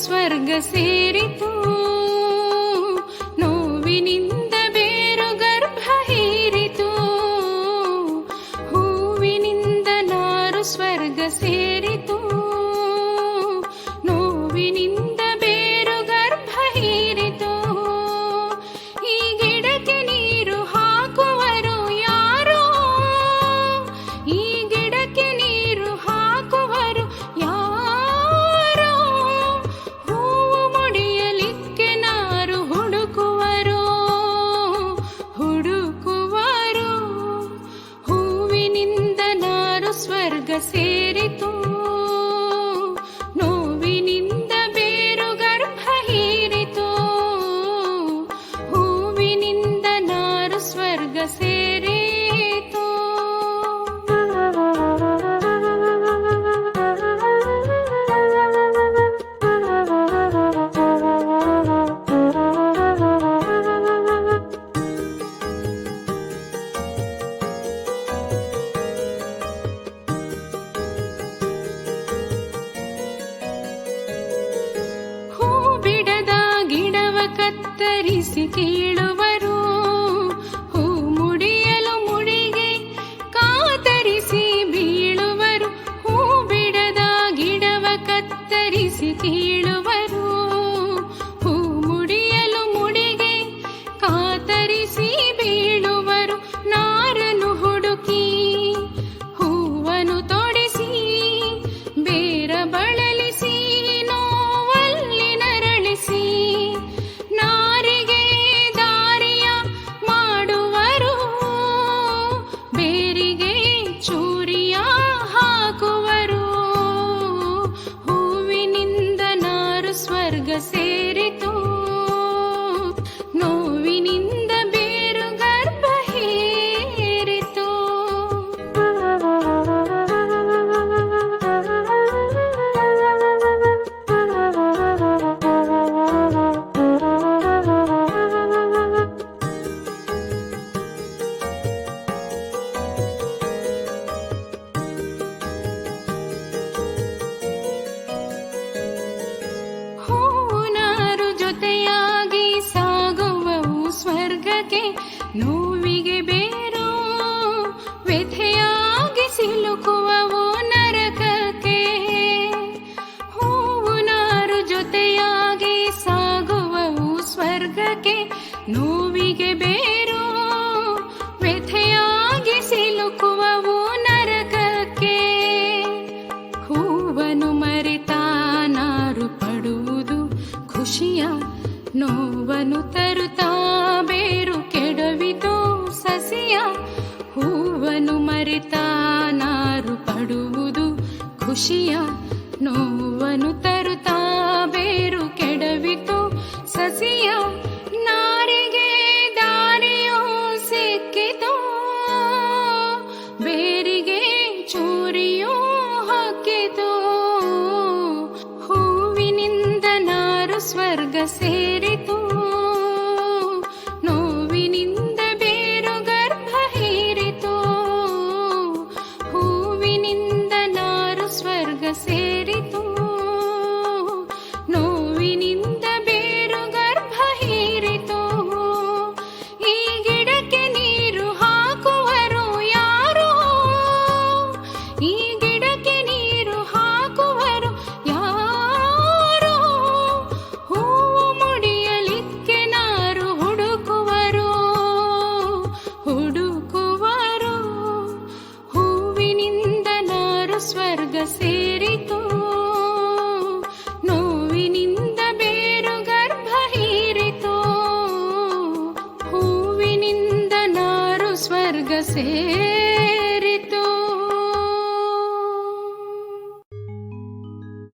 ಸ್ವರ್ಗ ಸೇರಿತು. ನೋವಿನಿಂದ ಬೇರು ಗರ್ಭ ಹೀರಿತು. ಹೂವಿನಿಂದ ನಾರು ಸ್ವರ್ಗ ಸೇರಿತು. ಸ್ವರ್ಗ ಸೇರಿತು ನೋವಿನಿಂದ ಬೇರು ಗರ್ಭ ಹೀರಿತು ಹೂವಿನಿಂದ ನಾರು ಸ್ವರ್ಗ ಸೇರಿತು ಕತ್ತರಿಸಿ ಕೇಳುವರು. ಹೂ ಮುಡಿಯಲು ಮುಡಿಗೆ ಕಾತರಿಸಿ ಬೀಳುವರು. ಹೂ ಬಿಡದ ಗಿಡವ ಕತ್ತರಿಸಿ ಕೀಳುವರು ಸ್ವರ್ಗ ನೋವಿಗೆ ಬೇರು, ವ್ಯಥೆಯಾಗಿ ಸಿಲುಕುವವು ನರಕಕ್ಕೆ. ಹೂವನು ಮರೆತ ನಾರು ಪಡುವುದು ಖುಷಿಯ, ನೋವನು ತರುತ್ತಾ ಬೇರು ಕೆಡವಿತು ಸಸಿಯ. ಹೂವನು ಮರೆತ ನಾರು ಪಡುವುದು ಖುಷಿಯ, ನೋವನು ತರುತ್ತಾ ಸ್ವರ್ಗ ಸೇರಿತು ನೋವಿನಿಂದ ಬೇರು ಗರ್ಭ ಹೀರಿತು ಹೂವಿನಿಂದ ನಾರು ಸ್ವರ್ಗ ಸೇರಿತು ಸ್ವರ್ಗ ಸೇರಿತು. ನೋವಿನಿಂದ ಬೇರು ಗರ್ಭ ಹೀರಿತು. ಹೂವಿನಿಂದ ನಾರು ಸ್ವರ್ಗ ಸೇರಿತು.